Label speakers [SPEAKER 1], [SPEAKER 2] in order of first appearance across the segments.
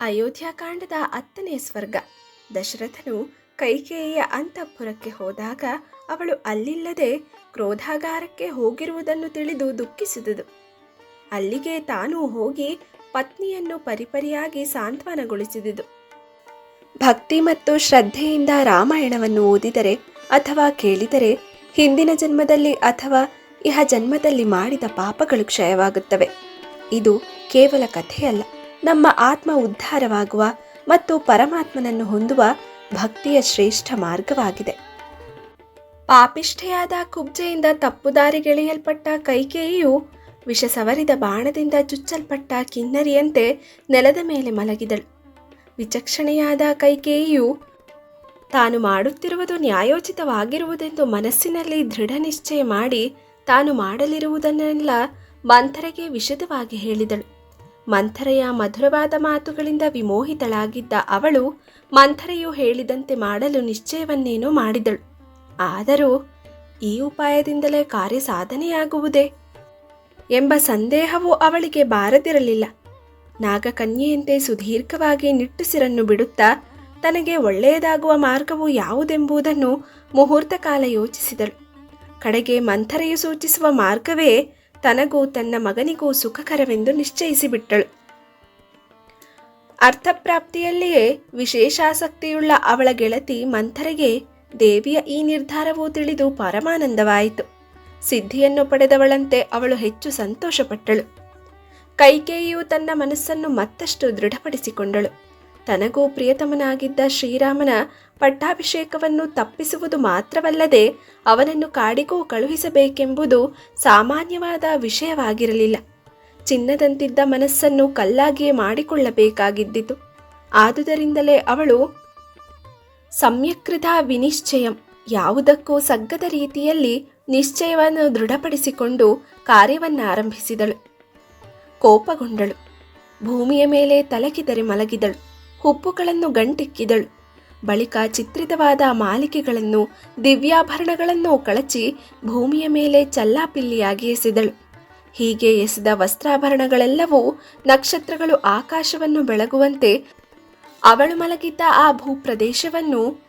[SPEAKER 1] ಅಯೋಧ್ಯಕಾಂಡದ ಹತ್ತನೇ ಸ್ವರ್ಗ. ದಶರಥನು ಕೈಕೇಯಿಯ ಅಂತಃಪುರಕ್ಕೆ ಹೋದಾಗ ಅವಳು ಅಲ್ಲಿಲ್ಲದೆ ಕ್ರೋಧಾಗಾರಕ್ಕೆ ಹೋಗಿರುವುದನ್ನು ತಿಳಿದು ದುಃಖಿಸಿದುದು ಅಲ್ಲಿಗೆ ತಾನು ಹೋಗಿ ಪತ್ನಿಯನ್ನು ಪರಿಪರಿಯಾಗಿ ಸಾಂತ್ವನಗೊಳಿಸಿದುದು ಭಕ್ತಿ ಮತ್ತು ಶ್ರದ್ಧೆಯಿಂದ ರಾಮಾಯಣವನ್ನು ಓದಿದರೆ ಅಥವಾ ಕೇಳಿದರೆ ಹಿಂದಿನ ಜನ್ಮದಲ್ಲಿ ಅಥವಾ ಇಹ ಜನ್ಮದಲ್ಲಿ ಮಾಡಿದ ಪಾಪಗಳು ಕ್ಷಯವಾಗುತ್ತವೆ. ಇದು ಕೇವಲ ಕಥೆಯಲ್ಲ. ನಮ್ಮ ಆತ್ಮ ಉದ್ಧಾರವಾಗುವ ಮತ್ತು ಪರಮಾತ್ಮನನ್ನು ಹೊಂದುವ ಭಕ್ತಿಯ ಶ್ರೇಷ್ಠ ಮಾರ್ಗವಾಗಿದೆ. ಪಾಪಿಷ್ಠೆಯಾದ ಕುಬ್ಜೆಯಿಂದ ತಪ್ಪುದಾರಿಗೆಳೆಯಲ್ಪಟ್ಟ ಕೈಕೇಯಿಯು ವಿಷ ಸವರಿದ ಬಾಣದಿಂದ ಚುಚ್ಚಲ್ಪಟ್ಟ ಕಿನ್ನರಿಯಂತೆ ನೆಲದ ಮೇಲೆ ಮಲಗಿದಳು. ವಿಚಕ್ಷಣೆಯಾದ ಕೈಕೇಯಿಯು ತಾನು ಮಾಡುತ್ತಿರುವುದು ನ್ಯಾಯೋಚಿತವಾಗಿರುವುದೆಂದು ಮನಸ್ಸಿನಲ್ಲಿ ದೃಢ ನಿಶ್ಚಯ ಮಾಡಿ ತಾನು ಮಾಡಲಿರುವುದನ್ನೆಲ್ಲ ಮಂಥರೆಗೆ ವಿಷದವಾಗಿ ಹೇಳಿದಳು. ಮಂಥರೆಯ ಮಧುರವಾದ ಮಾತುಗಳಿಂದ ವಿಮೋಹಿತಳಾಗಿದ್ದ ಅವಳು ಮಂಥರೆಯು ಹೇಳಿದಂತೆ ಮಾಡಲು ನಿಶ್ಚಯವನ್ನೇನೋ ಮಾಡಿದಳು. ಆದರೂ ಈ ಉಪಾಯದಿಂದಲೇ ಕಾರ್ಯ ಸಾಧನೆಯಾಗುವುದೇ? ಎಂಬ ಸಂದೇಹವು ಅವಳಿಗೆ ಬಾರದಿರಲಿಲ್ಲ. ನಾಗಕನ್ಯೆಯಂತೆ ಸುದೀರ್ಘವಾಗಿ ನಿಟ್ಟುಸಿರನ್ನು ಬಿಡುತ್ತಾ ತನಗೆ ಒಳ್ಳೆಯದಾಗುವ ಮಾರ್ಗವು ಯಾವುದೆಂಬುದನ್ನು ಮುಹೂರ್ತ ಕಾಲ ಯೋಚಿಸಿದಳು. ಕಡೆಗೆ ಮಂಥರೆಯು ಸೂಚಿಸುವ ಮಾರ್ಗವೇ ತನಗೂ ತನ್ನ ಮಗನಿಗೂ ಸುಖಕರವೆಂದು ನಿಶ್ಚಯಿಸಿಬಿಟ್ಟಳು. ಅರ್ಥಪ್ರಾಪ್ತಿಯಲ್ಲಿಯೇ ವಿಶೇಷಾಸಕ್ತಿಯುಳ್ಳ ಅವಳ ಗೆಳತಿ ಮಂಥರಿಗೆ ದೇವಿಯ ಈ ನಿರ್ಧಾರವು ತಿಳಿದು ಪರಮಾನಂದವಾಯಿತು. ಸಿದ್ಧಿಯನ್ನು ಪಡೆದವಳಂತೆ ಅವಳು ಹೆಚ್ಚು ಸಂತೋಷಪಟ್ಟಳು. ಕೈಕೇಯಿಯು ತನ್ನ ಮನಸ್ಸನ್ನು ಮತ್ತಷ್ಟು ದೃಢಪಡಿಸಿಕೊಂಡಳು. ತನಗೂ ಪ್ರಿಯತಮನಾಗಿದ್ದ ಶ್ರೀರಾಮನ ಪಟ್ಟಾಭಿಷೇಕವನ್ನು ತಪ್ಪಿಸುವುದು ಮಾತ್ರವಲ್ಲದೆ ಅವನನ್ನು ಕಾಡಿಗೂ ಕಳುಹಿಸಬೇಕೆಂಬುದು ಸಾಮಾನ್ಯವಾದ ವಿಷಯವಾಗಿರಲಿಲ್ಲ. ಚಿನ್ನದಂತಿದ್ದ ಮನಸ್ಸನ್ನು ಕಲ್ಲಾಗಿಯೇ ಮಾಡಿಕೊಳ್ಳಬೇಕಾಗಿದ್ದಿತು. ಆದುದರಿಂದಲೇ ಅವಳು ಸಮ್ಯಕೃತ ವಿನಿಶ್ಚಯಂ. ಯಾವುದಕ್ಕೂ ಸಗ್ಗದ ರೀತಿಯಲ್ಲಿ ನಿಶ್ಚಯವನ್ನು ದೃಢಪಡಿಸಿಕೊಂಡು ಕಾರ್ಯವನ್ನು ಆರಂಭಿಸಿದಳು ಕೋಪಗೊಂಡಳು. ಭೂಮಿಯ ಮೇಲೆ ತಲಕಿದರೆ ಮಲಗಿದಳು. ಹುಪ್ಪುಗಳನ್ನು ಗಂಟಿಕ್ಕಿದಳು. ಬಳಿಕ ಚಿತ್ರಿತವಾದ ಮಾಲಿಕೆಗಳನ್ನು, ದಿವ್ಯಾಭರಣಗಳನ್ನು ಕಳಚಿ ಭೂಮಿಯ ಮೇಲೆ ಚಲ್ಲಾಪಿಲ್ಲಿಯಾಗಿ ಎಸೆದಳು. ಹೀಗೆ ಎಸೆದ ವಸ್ತ್ರಾಭರಣಗಳೆಲ್ಲವೂ ನಕ್ಷತ್ರಗಳು ಆಕಾಶವನ್ನು ಬೆಳಗುವಂತೆ ಅವಳು ಮಲಗಿದ್ದ ಆ ಭೂಪ್ರದೇಶವನ್ನು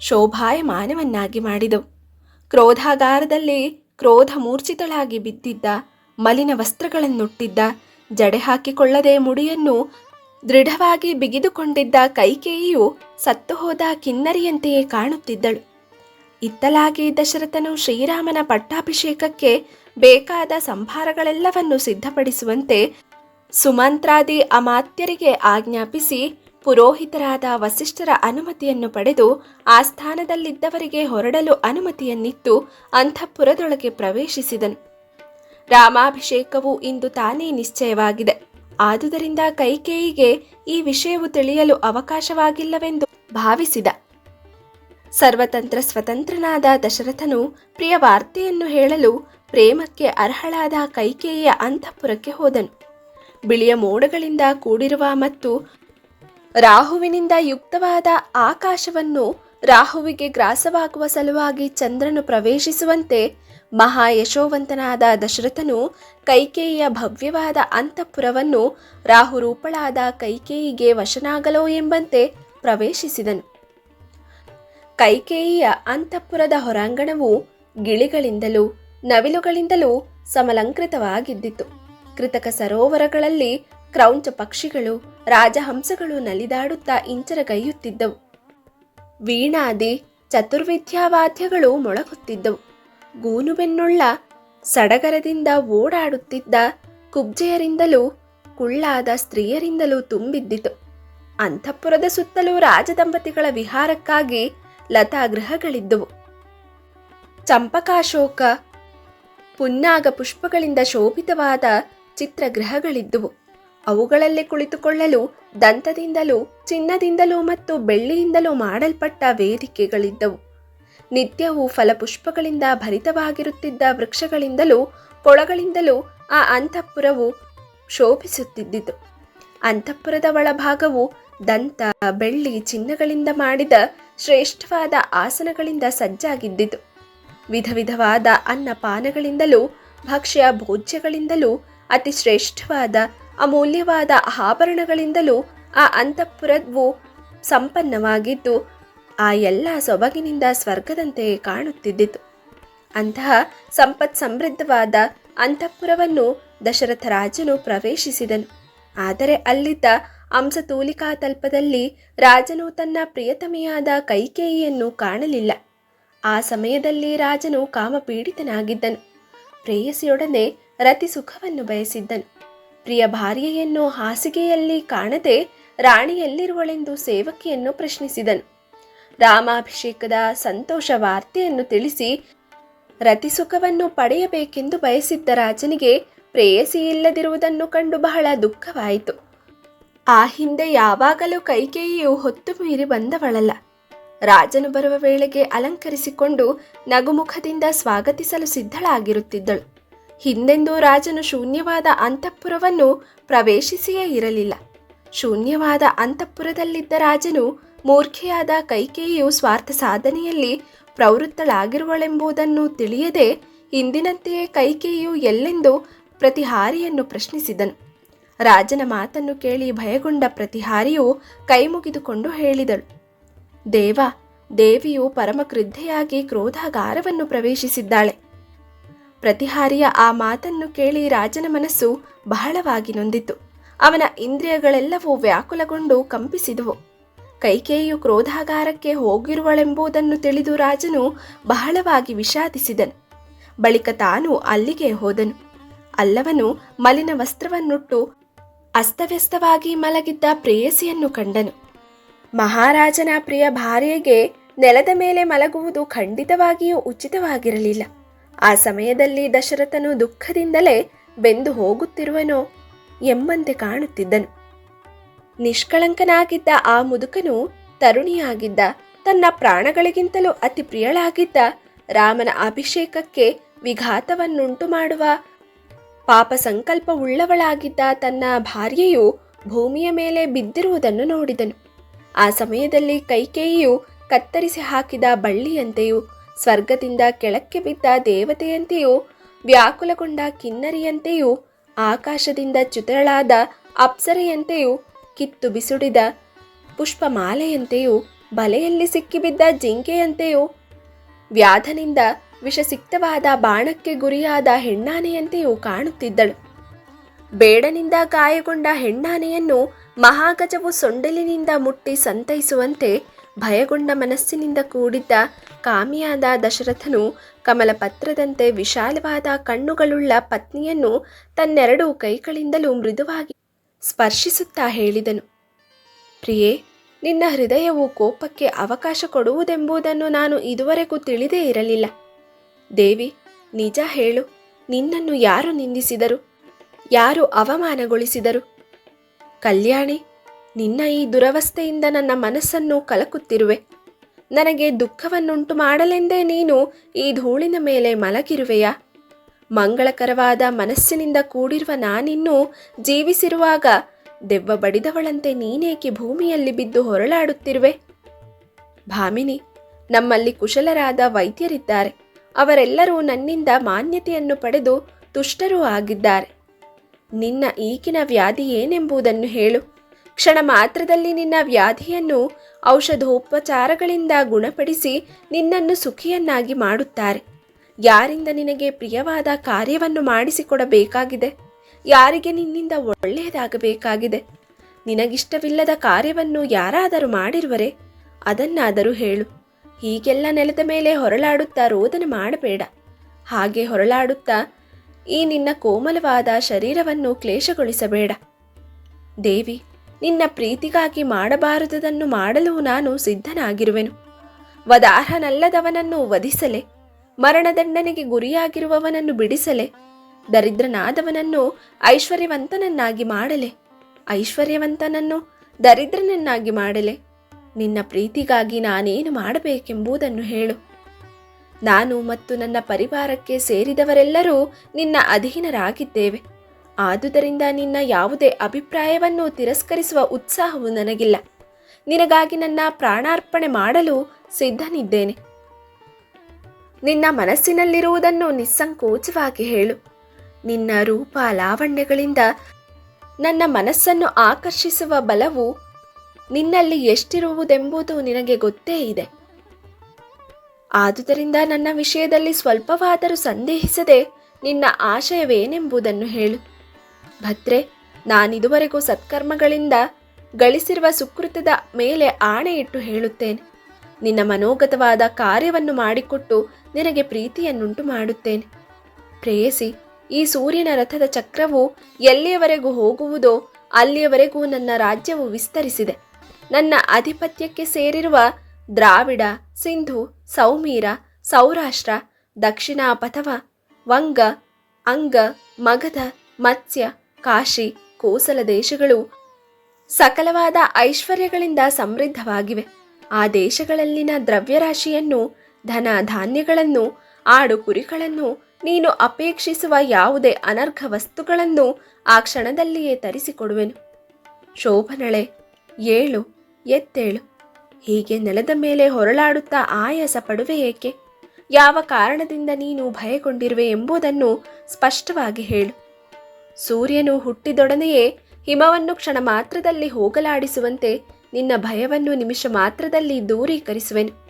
[SPEAKER 1] ಶೋಭಾಯಮಾನವನ್ನಾಗಿ ಮಾಡಿದವು. ಕ್ರೋಧಾಗಾರದಲ್ಲಿ ಕ್ರೋಧ ಮೂರ್ಛಿತಳಾಗಿ ಬಿದ್ದಿದ್ದ ಮಲಿನ ವಸ್ತ್ರಗಳನ್ನುಟ್ಟಿದ್ದ, ಜಡೆ ಹಾಕಿಕೊಳ್ಳದೆ ಮುಡಿಯನ್ನು ದೃಢವಾಗಿ ಬಿಗಿದುಕೊಂಡಿದ್ದ ಕೈಕೇಯಿಯು ಸತ್ತುಹೋದ ಕಿನ್ನರಿಯಂತೆಯೇ ಕಾಣುತ್ತಿದ್ದಳು. ಇತ್ತಲಾಗಿ ದಶರಥನು ಶ್ರೀರಾಮನ ಪಟ್ಟಾಭಿಷೇಕಕ್ಕೆ ಬೇಕಾದ ಸಂಭಾರಗಳೆಲ್ಲವನ್ನು ಸಿದ್ಧಪಡಿಸುವಂತೆ ಸುಮಂತ್ರಾದಿ ಅಮಾತ್ಯರಿಗೆ ಆಜ್ಞಾಪಿಸಿ ಪುರೋಹಿತರಾದ ವಸಿಷ್ಠರ ಅನುಮತಿಯನ್ನು ಪಡೆದು ಆ ಸ್ಥಾನದಲ್ಲಿದ್ದವರಿಗೆ ಹೊರಡಲು ಅನುಮತಿಯನ್ನಿತ್ತು ಅಂತಃಪುರದೊಳಗೆ ಪ್ರವೇಶಿಸಿದನು. ರಾಮಾಭಿಷೇಕವು ಇಂದು ತಾನೇ ನಿಶ್ಚಯವಾಗಿದೆ. ಆದುದರಿಂದ ಕೈಕೇಯಿಗೆ ಈ ವಿಷಯವು ತಿಳಿಯಲು ಅವಕಾಶವಾಗಿಲ್ಲವೆಂದು ಭಾವಿಸಿದ. ಸರ್ವತಂತ್ರ ಸ್ವತಂತ್ರನಾದ ದಶರಥನು ಪ್ರಿಯ ವಾರ್ತೆಯನ್ನು ಹೇಳಲು ಪ್ರೇಮಕ್ಕೆ ಅರ್ಹಳಾದ ಕೈಕೇಯಿಯ ಅಂತಃಪುರಕ್ಕೆ ಹೋದನು. ಬಿಳಿಯ ಮೋಡಗಳಿಂದ ಕೂಡಿರುವ ಮತ್ತು ರಾಹುವಿನಿಂದ ಯುಕ್ತವಾದ ಆಕಾಶವನ್ನು ರಾಹುವಿಗೆ ಗ್ರಾಸವಾಗುವ ಸಲುವಾಗಿ ಚಂದ್ರನು ಪ್ರವೇಶಿಸುವಂತೆ ಮಹಾ ಯಶೋವಂತನಾದ ದಶರಥನು ಕೈಕೇಯಿಯ ಭವ್ಯವಾದ ಅಂತಃಪುರವನ್ನು ರಾಹುರೂಪಳಾದ ಕೈಕೇಯಿಗೆ ವಶನಾಗಲೋ ಎಂಬಂತೆ ಪ್ರವೇಶಿಸಿದನು. ಕೈಕೇಯಿಯ ಅಂತಃಪುರದ ಹೊರಾಂಗಣವು ಗಿಳಿಗಳಿಂದಲೂ ನವಿಲುಗಳಿಂದಲೂ ಸಮಲಂಕೃತವಾಗಿದ್ದಿತು. ಕೃತಕ ಸರೋವರಗಳಲ್ಲಿ ಕ್ರೌಂಚ ಪಕ್ಷಿಗಳು, ರಾಜಹಂಸಗಳು ನಲಿದಾಡುತ್ತಾ ಇಂಚರಗೈಯುತ್ತಿದ್ದವು. ವೀಣಾದಿ, ಚತುರ್ವಿದ್ಯಾವಾದ್ಯಗಳು ಮೊಳಗುತ್ತಿದ್ದವು. ಗೂನುಬೆನ್ನುಳ್ಳ ಸಡಗರದಿಂದ ಓಡಾಡುತ್ತಿದ್ದ ಕುಬ್ಜೆಯರಿಂದಲೂ ಕುಳ್ಳಾದ ಸ್ತ್ರೀಯರಿಂದಲೂ ತುಂಬಿದ್ದಿತು. ಅಂತಃಪುರದ ಸುತ್ತಲೂ ರಾಜದಂಪತಿಗಳ ವಿಹಾರಕ್ಕಾಗಿ ಲತಾ ಗೃಹಗಳಿದ್ದವು. ಚಂಪಕಾಶೋಕ, ಪುನ್ನಾಗ ಪುಷ್ಪಗಳಿಂದ ಶೋಭಿತವಾದ ಚಿತ್ರಗೃಹಗಳಿದ್ದುವು. ಅವುಗಳಲ್ಲಿ ಕುಳಿತುಕೊಳ್ಳಲು, ದಂತದಿಂದಲೂ, ಚಿನ್ನದಿಂದಲೂ ಮತ್ತು ಬೆಳ್ಳಿಯಿಂದಲೂ ಮಾಡಲ್ಪಟ್ಟ ವೇದಿಕೆಗಳಿದ್ದವು. ನಿತ್ಯವೂ ಫಲಪುಷ್ಪಗಳಿಂದ ಭರಿತವಾಗಿರುತ್ತಿದ್ದ ವೃಕ್ಷಗಳಿಂದಲೂ ಕೊಳಗಳಿಂದಲೂ ಆ ಅಂತಃಪುರವು ಶೋಭಿಸುತ್ತಿದ್ದಿತು. ಅಂತಃಪುರದ ಒಳಭಾಗವು ದಂತ, ಬೆಳ್ಳಿ ಚಿನ್ನಗಳಿಂದ ಮಾಡಿದ ಶ್ರೇಷ್ಠವಾದ ಆಸನಗಳಿಂದ ಸಜ್ಜಾಗಿದ್ದಿತು. ವಿಧ ವಿಧವಾದ ಅನ್ನಪಾನಗಳಿಂದಲೂ ಭಕ್ಷ್ಯ ಭೋಜ್ಯಗಳಿಂದಲೂ, ಅತಿ ಶ್ರೇಷ್ಠವಾದ ಅಮೂಲ್ಯವಾದ ಆಭರಣಗಳಿಂದಲೂ ಆ ಅಂತಃಪುರವು ಸಂಪನ್ನವಾಗಿದ್ದು ಆ ಎಲ್ಲ ಸೊಬಗಿನಿಂದ ಸ್ವರ್ಗದಂತೆ ಕಾಣುತ್ತಿದ್ದಿತು. ಅಂತಹ ಸಂಪತ್ ಸಮೃದ್ಧವಾದ ಅಂತಃಪುರವನ್ನು ದಶರಥ ರಾಜನು ಪ್ರವೇಶಿಸಿದನು. ಆದರೆ ಅಲ್ಲಿದ್ದ ಅಂಶತೂಲಿಕಾ ತಲ್ಪದಲ್ಲಿ ರಾಜನು ತನ್ನ ಪ್ರಿಯತಮೆಯಾದ ಕೈಕೇಯಿಯನ್ನು ಕಾಣಲಿಲ್ಲ. ಆ ಸಮಯದಲ್ಲಿ ರಾಜನು ಕಾಮಪೀಡಿತನಾಗಿದ್ದನು. ಪ್ರೇಯಸಿಯೊಡನೆ ರತಿ ಸುಖವನ್ನು ಬಯಸಿದ್ದನು. ಪ್ರಿಯ ಭಾರ್ಯೆಯನ್ನು ಹಾಸಿಗೆಯಲ್ಲಿ ಕಾಣದೆ ರಾಣಿಯಲ್ಲಿರುವಳೆಂದು ಸೇವಕಿಯನ್ನು ಪ್ರಶ್ನಿಸಿದನು. ರಾಮಾಭಿಷೇಕದ ಸಂತೋಷ ವಾರ್ತೆಯನ್ನು ತಿಳಿಸಿ ರತಿಸುಖವನ್ನು ಪಡೆಯಬೇಕೆಂದು ಬಯಸಿದ್ದ ರಾಜನಿಗೆ ಪ್ರೇಯಸಿ ಇಲ್ಲದಿರುವುದನ್ನು ಕಂಡು ಬಹಳ ದುಃಖವಾಯಿತು. ಆ ಹಿಂದೆ ಯಾವಾಗಲೂ ಕೈಕೇಯಿಯು ಹೊತ್ತು ಮೀರಿ ಬಂದವಳಲ್ಲ. ರಾಜನು ಬರುವ ವೇಳೆಗೆ ಅಲಂಕರಿಸಿಕೊಂಡು ನಗುಮುಖದಿಂದ ಸ್ವಾಗತಿಸಲು ಸಿದ್ಧಳಾಗಿರುತ್ತಿದ್ದಳು. ಹಿಂದೆಂದೂ ರಾಜನು ಶೂನ್ಯವಾದ ಅಂತಃಪುರವನ್ನು ಪ್ರವೇಶಿಸಿಯೇ ಇರಲಿಲ್ಲ. ಶೂನ್ಯವಾದ ಅಂತಃಪುರದಲ್ಲಿದ್ದ ರಾಜನು ಮೂರ್ಖೆಯಾದ ಕೈಕೇಯಿಯು ಸ್ವಾರ್ಥ ಸಾಧನೆಯಲ್ಲಿ ಪ್ರವೃತ್ತಳಾಗಿರುವಳೆಂಬುದನ್ನು ತಿಳಿಯದೆ ಇಂದಿನಂತೆಯೇ ಕೈಕೇಯಿಯು ಎಲ್ಲೆಂದು ಪ್ರತಿಹಾರಿಯನ್ನು ಪ್ರಶ್ನಿಸಿದನು. ರಾಜನ ಮಾತನ್ನು ಕೇಳಿ ಭಯಗೊಂಡ ಪ್ರತಿಹಾರಿಯು ಕೈ ಮುಗಿದುಕೊಂಡು ಹೇಳಿದಳು, ದೇವ, ದೇವಿಯು ಪರಮಕೃದ್ಧೆಯಾಗಿ ಕ್ರೋಧಾಗಾರವನ್ನು ಪ್ರವೇಶಿಸಿದ್ದಾಳೆ. ಪ್ರತಿಹಾರಿಯ ಆ ಮಾತನ್ನು ಕೇಳಿ ರಾಜನ ಮನಸ್ಸು ಬಹಳವಾಗಿ ನೊಂದಿತು ಅವನ ಇಂದ್ರಿಯಗಳೆಲ್ಲವೂ ವ್ಯಾಕುಲಗೊಂಡು ಕಂಪಿಸಿದವು. ಕೈಕೇಯಿಯು ಕ್ರೋಧಾಗಾರಕ್ಕೆ ಹೋಗಿರುವಳೆಂಬುದನ್ನು ತಿಳಿದು ರಾಜನು ಬಹಳವಾಗಿ ವಿಷಾದಿಸಿದನು. ಬಳಿಕ ತಾನು ಅಲ್ಲಿಗೆ ಹೋದನು. ಅಲ್ಲವನು ಮಲಿನ ವಸ್ತ್ರವನ್ನುಟ್ಟು ಅಸ್ತವ್ಯಸ್ತವಾಗಿ ಮಲಗಿದ್ದ ಪ್ರೇಯಸಿಯನ್ನು ಕಂಡನು. ಮಹಾರಾಜನ ಪ್ರಿಯ ಭಾರ್ಯೆಗೆ ನೆಲದ ಮೇಲೆ ಮಲಗುವುದು ಖಂಡಿತವಾಗಿಯೂ ಉಚಿತವಾಗಿರಲಿಲ್ಲ. ಆ ಸಮಯದಲ್ಲಿ ದಶರಥನು ದುಃಖದಿಂದಲೇ ಬೆಂದು ಹೋಗುತ್ತಿರುವನೋ ಎಂಬಂತೆ ಕಾಣುತ್ತಿದ್ದನು. ನಿಷ್ಕಳಂಕನಾಗಿದ್ದ ಆ ಮುದುಕನು ತರುಣಿಯಾಗಿದ್ದ. ತನ್ನ ಪ್ರಾಣಗಳಿಗಿಂತಲೂ ಅತಿ ಪ್ರಿಯಳಾಗಿದ್ದ. ರಾಮನ ಅಭಿಷೇಕಕ್ಕೆ ವಿಘಾತವನ್ನುಂಟು ಮಾಡುವ ಪಾಪ ಸಂಕಲ್ಪವುಳ್ಳವಳಾಗಿದ್ದ ತನ್ನ ಭಾರ್ಯೆಯು ಭೂಮಿಯ ಮೇಲೆ ಬಿದ್ದಿರುವುದನ್ನು ನೋಡಿದನು. ಆ ಸಮಯದಲ್ಲಿ ಕೈಕೇಯಿಯು ಕತ್ತರಿಸಿ ಹಾಕಿದ ಬಳ್ಳಿಯಂತೆಯೂ, ಸ್ವರ್ಗದಿಂದ ಕೆಳಕ್ಕೆ ಬಿದ್ದ ದೇವತೆಯಂತೆಯೂ, ವ್ಯಾಕುಲಗೊಂಡ ಕಿನ್ನರಿಯಂತೆಯೂ, ಆಕಾಶದಿಂದ ಚುತರಳಾದ ಅಪ್ಸರೆಯಂತೆಯೂ ಕಿತ್ತು ಬಿಸುಡಿದ ಪುಷ್ಪಮಾಲೆಯಂತೆಯೂ, ಬಲೆಯಲ್ಲಿ ಸಿಕ್ಕಿಬಿದ್ದ ಜಿಂಕೆಯಂತೆಯೂ, ವ್ಯಾಧನಿಂದ ವಿಷಸಿಕ್ತವಾದ ಬಾಣಕ್ಕೆ ಗುರಿಯಾದ ಹೆಣ್ಣಾನೆಯಂತೆಯೂ ಕಾಣುತ್ತಿದ್ದಳು. ಬೇಡನಿಂದ ಗಾಯಗೊಂಡ ಹೆಣ್ಣಾನೆಯನ್ನು ಮಹಾಗಜವು ಸೊಂಡಲಿನಿಂದ ಮುಟ್ಟಿ ಸಂತೈಸುವಂತೆ ಭಯಗೊಂಡ ಮನಸ್ಸಿನಿಂದ ಕೂಡಿದ್ದ ಕಾಮಿಯಾದ ದಶರಥನು ಕಮಲಪತ್ರದಂತೆ ವಿಶಾಲವಾದ ಕಣ್ಣುಗಳುಳ್ಳ ಪತ್ನಿಯನ್ನು ತನ್ನೆರಡೂ ಕೈಗಳಿಂದಲೂ ಮೃದುವಾಗಿ ಸ್ಪರ್ಶಿಸುತ್ತಾ ಹೇಳಿದನು. ಪ್ರಿಯೇ, ನಿನ್ನ ಹೃದಯವು ಕೋಪಕ್ಕೆ ಅವಕಾಶ ಕೊಡುವುದೆಂಬುದನ್ನು ನಾನು ಇದುವರೆಗೂ ತಿಳಿದೇ ಇರಲಿಲ್ಲ. ದೇವಿ, ನಿಜ ಹೇಳು, ನಿನ್ನನ್ನು ಯಾರು ನಿಂದಿಸಿದರು? ಯಾರು ಅವಮಾನಗೊಳಿಸಿದರು? ಕಲ್ಯಾಣಿ, ನಿನ್ನ ಈ ದುರವಸ್ಥೆಯಿಂದ ನನ್ನ ಮನಸ್ಸನ್ನು ಕಲಕುತ್ತಿರುವೆ. ನನಗೆ ದುಃಖವನ್ನುಂಟು ಮಾಡಲೆಂದೇ ನೀನು ಈ ಧೂಳಿನ ಮೇಲೆ ಮಲಗಿರುವೆಯಾ? ಮಂಗಳಕರವಾದ ಮನಸ್ಸಿನಿಂದ ಕೂಡಿರುವ ನಾನಿನ್ನೂ ಜೀವಿಸಿರುವಾಗ ದೆವ್ವ ಬಡಿದವಳಂತೆ ನೀನೇಕೆ ಭೂಮಿಯಲ್ಲಿ ಬಿದ್ದು ಹೊರಳಾಡುತ್ತಿರುವೆ? ಭಾಮಿನಿ, ನಮ್ಮಲ್ಲಿ ಕುಶಲರಾದ ವೈದ್ಯರಿದ್ದಾರೆ. ಅವರೆಲ್ಲರೂ ನನ್ನಿಂದ ಮಾನ್ಯತೆಯನ್ನು ಪಡೆದು ತುಷ್ಟರೂ ಆಗಿದ್ದಾರೆ. ನಿನ್ನ ಈಗಿನ ವ್ಯಾಧಿ ಏನೆಂಬುದನ್ನು ಹೇಳು. ಕ್ಷಣ ಮಾತ್ರದಲ್ಲಿ ನಿನ್ನ ವ್ಯಾಧಿಯನ್ನು ಔಷಧೋಪಚಾರಗಳಿಂದ ಗುಣಪಡಿಸಿ ನಿನ್ನನ್ನು ಸುಖಿಯನ್ನಾಗಿ ಮಾಡುತ್ತಾರೆ. ಯಾರಿಂದ ನಿನಗೆ ಪ್ರಿಯವಾದ ಕಾರ್ಯವನ್ನು ಮಾಡಿಸಿಕೊಡಬೇಕಾಗಿದೆ? ಯಾರಿಗೆ ನಿನ್ನಿಂದ ಒಳ್ಳೆಯದಾಗಬೇಕಾಗಿದೆ? ನಿನಗಿಷ್ಟವಿಲ್ಲದ ಕಾರ್ಯವನ್ನು ಯಾರಾದರೂ ಮಾಡಿರುವರೆ, ಅದನ್ನಾದರೂ ಹೇಳು. ಹೀಗೆಲ್ಲ ನೆಲದ ಮೇಲೆ ಹೊರಳಾಡುತ್ತಾ ರೋದನ ಮಾಡಬೇಡ. ಹಾಗೆ ಹೊರಳಾಡುತ್ತಾ ಈ ನಿನ್ನ ಕೋಮಲವಾದ ಶರೀರವನ್ನು ಕ್ಲೇಶಗೊಳಿಸಬೇಡ. ದೇವಿ, ನಿನ್ನ ಪ್ರೀತಿಗಾಗಿ ಮಾಡಬಾರದುದನ್ನು ಮಾಡಲು ನಾನು ಸಿದ್ಧನಾಗಿರುವೆನು. ವದಾರ್ಹನಲ್ಲದವನನ್ನು ವಧಿಸಲೆ. ಮರಣದಂಡನೆಗೆ ಗುರಿಯಾಗಿರುವವನನ್ನು ಬಿಡಿಸಲೆ, ದರಿದ್ರನಾದವನನ್ನು ಐಶ್ವರ್ಯವಂತನನ್ನಾಗಿ ಮಾಡಲೆ. ಐಶ್ವರ್ಯವಂತನನ್ನು ದರಿದ್ರನನ್ನಾಗಿ ಮಾಡಲೆ. ನಿನ್ನ ಪ್ರೀತಿಗಾಗಿ ನಾನೇನು ಮಾಡಬೇಕೆಂಬುದನ್ನು ಹೇಳು. ನಾನು ಮತ್ತು ನನ್ನ ಪರಿವಾರಕ್ಕೆ ಸೇರಿದವರೆಲ್ಲರೂ ನಿನ್ನ ಅಧೀನರಾಗಿದ್ದೇವೆ. ಆದುದರಿಂದ ನಿನ್ನ ಯಾವುದೇ ಅಭಿಪ್ರಾಯವನ್ನು ತಿರಸ್ಕರಿಸುವ ಉತ್ಸಾಹವು ನನಗಿಲ್ಲ. ನಿನಗಾಗಿ ನನ್ನ ಪ್ರಾಣಾರ್ಪಣೆ ಮಾಡಲು ಸಿದ್ಧನಿದ್ದೇನೆ. ನಿನ್ನ ಮನಸ್ಸಿನಲ್ಲಿರುವುದನ್ನು ನಿಸ್ಸಂಕೋಚವಾಗಿ ಹೇಳು. ನಿನ್ನ ರೂಪ ಲಾವಣ್ಯಗಳಿಂದ ನನ್ನ ಮನಸ್ಸನ್ನು ಆಕರ್ಷಿಸುವ ಬಲವು ನಿನ್ನಲ್ಲಿ ಎಷ್ಟಿರುವುದೆಂಬುದು ನಿನಗೆ ಗೊತ್ತೇ ಇದೆ. ಆದುದರಿಂದ ನನ್ನ ವಿಷಯದಲ್ಲಿ ಸ್ವಲ್ಪವಾದರೂ ಸಂದೇಹಿಸದೆ ನಿನ್ನ ಆಶಯವೇನೆಂಬುದನ್ನು ಹೇಳು. ಭದ್ರೆ, ನಾನಿದುವರೆಗೂ ಸತ್ಕರ್ಮಗಳಿಂದ ಗಳಿಸಿರುವ ಸುಕೃತದ ಮೇಲೆ ಆಣೆಯಿಟ್ಟು ಹೇಳುತ್ತೇನೆ. ನಿನ್ನ ಮನೋಗತವಾದ ಕಾರ್ಯವನ್ನು ಮಾಡಿಕೊಟ್ಟು ನಿನಗೆ ಪ್ರೀತಿಯನ್ನುಂಟು ಮಾಡುತ್ತೇನೆ. ಪ್ರೇಯಸಿ ಈ ಸೂರ್ಯನ ರಥದ ಚಕ್ರವು ಎಲ್ಲಿಯವರೆಗೂ ಹೋಗುವುದೋ ಅಲ್ಲಿಯವರೆಗೂ ನನ್ನ ರಾಜ್ಯವು ವಿಸ್ತರಿಸಿದೆ. ನನ್ನ ಆಧಿಪತ್ಯಕ್ಕೆ ಸೇರಿರುವ ದ್ರಾವಿಡ, ಸಿಂಧು, ಸೌಮೀರ, ಸೌರಾಷ್ಟ್ರ ದಕ್ಷಿಣ ಪಥವ ವಂಗ, ಅಂಗ, ಮಗಧ, ಮತ್ಸ್ಯ, ಕಾಶಿ, ಕೋಸಲ ದೇಶಗಳು ಸಕಲವಾದ ಐಶ್ವರ್ಯಗಳಿಂದ ಸಮೃದ್ಧವಾಗಿವೆ. ಆ ದೇಶಗಳಲ್ಲಿನ ದ್ರವ್ಯರಾಶಿಯನ್ನು ಧನ ಧಾನ್ಯಗಳನ್ನು ಆಡು ಕುರಿಗಳನ್ನು ನೀನು ಅಪೇಕ್ಷಿಸುವ ಯಾವುದೇ ಅನರ್ಘ ವಸ್ತುಗಳನ್ನು ಆ ಕ್ಷಣದಲ್ಲಿಯೇ ತರಿಸಿಕೊಡುವೆನು. ಶೋಭನಳೆ, ಏಳು, ಎತ್ತೇಳು. ಹೀಗೆ ನೆಲದ ಮೇಲೆ ಹೊರಳಾಡುತ್ತಾ ಆಯಾಸ ಪಡುವೆ ಏಕೆ? ಯಾವ ಕಾರಣದಿಂದ ನೀನು ಭಯಗೊಂಡಿರುವೆ ಎಂಬುದನ್ನು ಸ್ಪಷ್ಟವಾಗಿ ಹೇಳು. ಸೂರ್ಯನು ಹುಟ್ಟಿದೊಡನೆಯೇ ಹಿಮವನ್ನು ಕ್ಷಣ ಮಾತ್ರದಲ್ಲಿ ಹೋಗಲಾಡಿಸುವಂತೆ ನಿನ್ನ ಭಯವನ್ನು ನಿಮಿಷ ಮಾತ್ರದಲ್ಲಿ ದೂರೀಕರಿಸುವೆನು.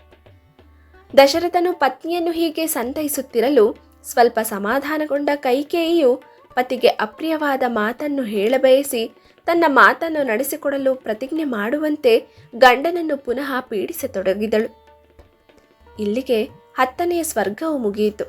[SPEAKER 1] ದಶರಥನು ಪತ್ನಿಯನ್ನು ಹೀಗೆ ಸಂತೈಸುತ್ತಿರಲು ಸ್ವಲ್ಪ ಸಮಾಧಾನಗೊಂಡ ಕೈಕೇಯಿಯು ಪತಿಗೆ ಅಪ್ರಿಯವಾದ ಮಾತನ್ನು ಹೇಳಬಯಸಿ ತನ್ನ ಮಾತನ್ನು ನಡೆಸಿಕೊಡಲು ಪ್ರತಿಜ್ಞೆ ಮಾಡುವಂತೆ ಗಂಡನನ್ನು ಪುನಃ ಪೀಡಿಸತೊಡಗಿದಳು. ಇಲ್ಲಿಗೆ ಹತ್ತನೆಯ ಸ್ವರ್ಗವು ಮುಗಿಯಿತು.